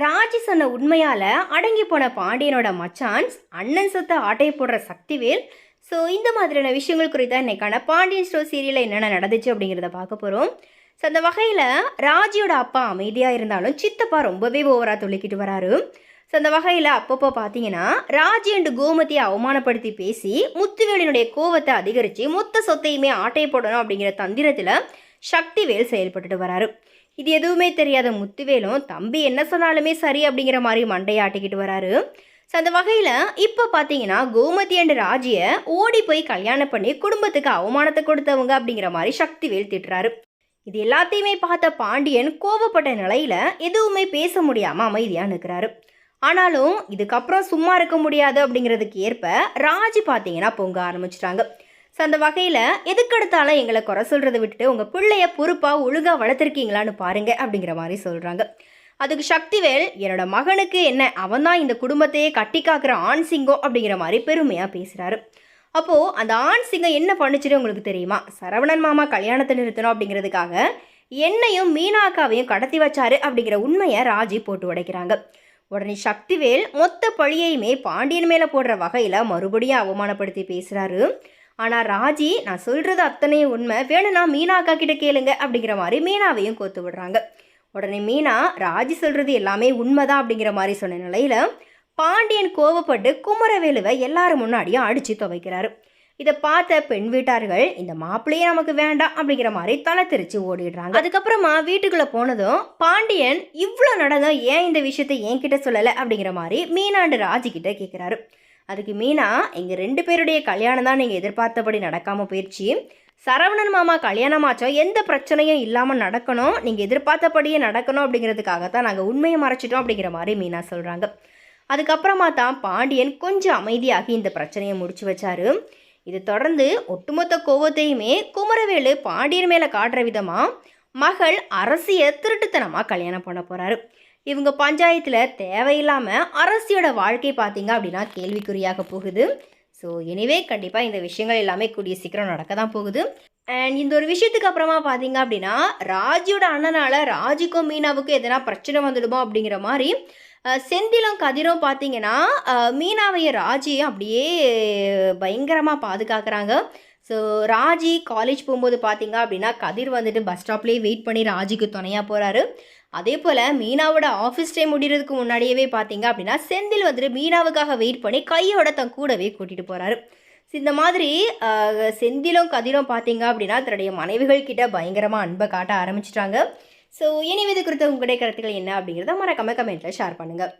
ராஜி சொன்ன உண்மையால் அடங்கி போன பாண்டியனோட மச்சான்ஸ் அண்ணன் சொத்த ஆட்டையை போடுற சக்திவேல். ஸோ இந்த மாதிரியான விஷயங்கள் குறித்த இன்றைக்கான பாண்டியன் ஸ்டோர் சீரியலில் என்னென்ன நடந்துச்சு அப்படிங்கிறத பார்க்க போகிறோம் ஸோ அந்த வகையில் ராஜியோட அப்பா அமைதியாக இருந்தாலும் சித்தப்பா ரொம்பவே ஓவராக துள்ளிக்கிட்டு வராரு. ஸோ அந்த வகையில் அப்பப்போ பார்த்தீங்கன்னா ராஜி அண்டு கோமதியை அவமானப்படுத்தி பேசி முத்துவேலினுடைய கோவத்தை அதிகரித்து மொத்த சொத்தையுமே ஆட்டையை போடணும் அப்படிங்கிற தந்திரத்தில் சக்திவேல் செயல்பட்டுட்டு வராரு. இது எதுவுமே தெரியாத முத்துவேலும் தம்பி என்ன சொன்னாலுமே சரி அப்படிங்கிற மாதிரி மண்டையாட்டிக்கிட்டு வராரு. ஸோ அந்த வகையில் இப்போ பார்த்தீங்கன்னா கோமதி அண்ட் ராஜியை ஓடி போய் கல்யாணம் பண்ணி குடும்பத்துக்கு அவமானத்தை கொடுத்தவங்க அப்படிங்கிற மாதிரி சக்தி திட்டுறாரு இது எல்லாத்தையுமே பார்த்த பாண்டியன் கோவப்பட்ட நிலையில் எதுவுமே பேச முடியாமல் அமைதியாக நிற்கிறாரு ஆனாலும் இதுக்கப்புறம் சும்மா இருக்க முடியாது அப்படிங்கிறதுக்கு ஏற்ப ராஜி பார்த்தீங்கன்னா பொங்க ஆரம்பிச்சிட்டாங்க. ஸோ அந்த வகையில் எதுக்கெடுத்தாலும் எங்களை குறை சொல்கிறத விட்டுட்டு உங்கள் பிள்ளைய பொறுப்பாக ஒழுங்காக வளர்த்துருக்கீங்களான்னு பாருங்க அப்படிங்கிற மாதிரி சொல்கிறாங்க அதுக்கு சக்திவேல் என்னோட மகனுக்கு என்ன அவன் தான் இந்த குடும்பத்தையே கட்டி காக்கிற ஆண் சிங்கம் அப்படிங்கிற மாதிரி பெருமையாக பேசுகிறாரு அப்போது அந்த ஆண் சிங்கம் என்ன பண்ணுச்சுன்னு உங்களுக்கு தெரியுமா? சரவணன் மாமா கல்யாணத்தை நிறுத்தணும் அப்படிங்கிறதுக்காக என்னையும் மீனாக்காவையும் கடத்தி வச்சாரு அப்படிங்கிற உண்மையை ராஜி போட்டு உடைக்கிறாங்க. உடனே சக்திவேல் மொத்த பழியையுமே பாண்டியன் மேலே போடுற வகையில் மறுபடியும் அவமானப்படுத்தி பேசுகிறாரு ஆனால் ராஜி நான் சொல்கிறது அத்தனையும் உண்மை. வேணும்னா மீனாக்கா கிட்ட கேளுங்க அப்படிங்கிற மாதிரி மீனாவையும் கோத்து விடுறாங்க. உடனே மீனா ராஜி சொல்கிறது எல்லாமே உண்மைதான் அப்படிங்கிற மாதிரி சொன்ன நிலையில் பாண்டியன் கோவப்பட்டு குமரவேலுவை எல்லாரும் முன்னாடியும் அடித்து துவைக்கிறாரு. இதை பார்த்த பெண் வீட்டார்கள் இந்த மாப்பிள்ளையே நமக்கு வேண்டாம் அப்படிங்கிற மாதிரி தலை தெரிச்சு ஓடிடுறாங்க. அதுக்கப்புறமா வீட்டுக்குள்ளே போனதும் பாண்டியன் இவ்வளோ நடந்தும் ஏன் இந்த விஷயத்தை என்கிட்ட சொல்லலை அப்படிங்கிற மாதிரி மீனாண்டு ராஜிக்கிட்ட கேட்குறாரு அதுக்கு மீனா எங்கள் ரெண்டு பேருடைய கல்யாணம் தான் நீங்கள் எதிர்பார்த்தபடி நடக்காமல் போயிடுச்சு சரவணன் மாமா கல்யாணமாச்சோ எந்த பிரச்சனையும் இல்லாமல் நடக்கணும் நீங்கள் எதிர்பார்த்தபடியே நடக்கணும் அப்படிங்கிறதுக்காக தான் நாங்கள் உண்மையை மறைச்சிட்டோம் அப்படிங்கிற மாதிரி மீனா சொல்கிறாங்க அதுக்கப்புறமா தான் பாண்டியன் கொஞ்சம் அமைதியாகி இந்த பிரச்சனையை முடிச்சு வச்சாரு. இது தொடர்ந்து ஒட்டுமொத்த கோவத்தையுமே குமரவேலு பாண்டியன் மேலே காட்டுற விதமாக மகள் அரசியை திருட்டுத்தனமாக கல்யாணம் பண்ண போகிறாரு இவங்க பஞ்சாயத்தில் தேவையில்லாமல் அரசியோட வாழ்க்கை பார்த்தீங்க அப்படின்னா கேள்விக்குறியாக போகுது. ஸோ எனிவே கண்டிப்பாக இந்த விஷயங்கள் எல்லாமே கூடிய சீக்கிரம் நடக்க தான் போகுது. அண்ட் இந்த ஒரு விஷயத்துக்கு அப்புறமா பார்த்தீங்க அப்படின்னா ராஜியோட அண்ணனால ராஜிக்கும் மீனாவுக்கும் எதனா பிரச்சனை வந்துடுமோ அப்படிங்கிற மாதிரி செந்திலும் கதிரும் பார்த்தீங்கன்னா மீனாவையும் ராஜியும் அப்படியே பயங்கரமாக பாதுகாக்கிறாங்க. ஸோ ராஜி காலேஜ் போகும்போது பார்த்தீங்க அப்படின்னா கதிர் வந்துட்டு பஸ் ஸ்டாப்லேயே வெயிட் பண்ணி ராஜிக்கு துணையாக போகிறாரு அதே போல் மீனாவோட ஆஃபீஸ் டைம் முடிகிறதுக்கு முன்னாடியே பார்த்தீங்க அப்படின்னா செந்தில் வந்துட்டு மீனாவுக்காக வெயிட் பண்ணி கையோட தன் கூடவே கூட்டிகிட்டு போகிறாரு இந்த மாதிரி செந்திலும் கதிரும் பார்த்தீங்க அப்படின்னா தன்னுடைய மனைவிகள் கிட்ட பயங்கரமாக அன்பை காட்ட ஆரம்பிச்சிட்டாங்க. ஸோ இனி இது குறித்த உங்களுடைய கருத்துக்கள் என்ன அப்படிங்கிறத மறக்காம கமெண்ட்டில் ஷேர் பண்ணுங்கள்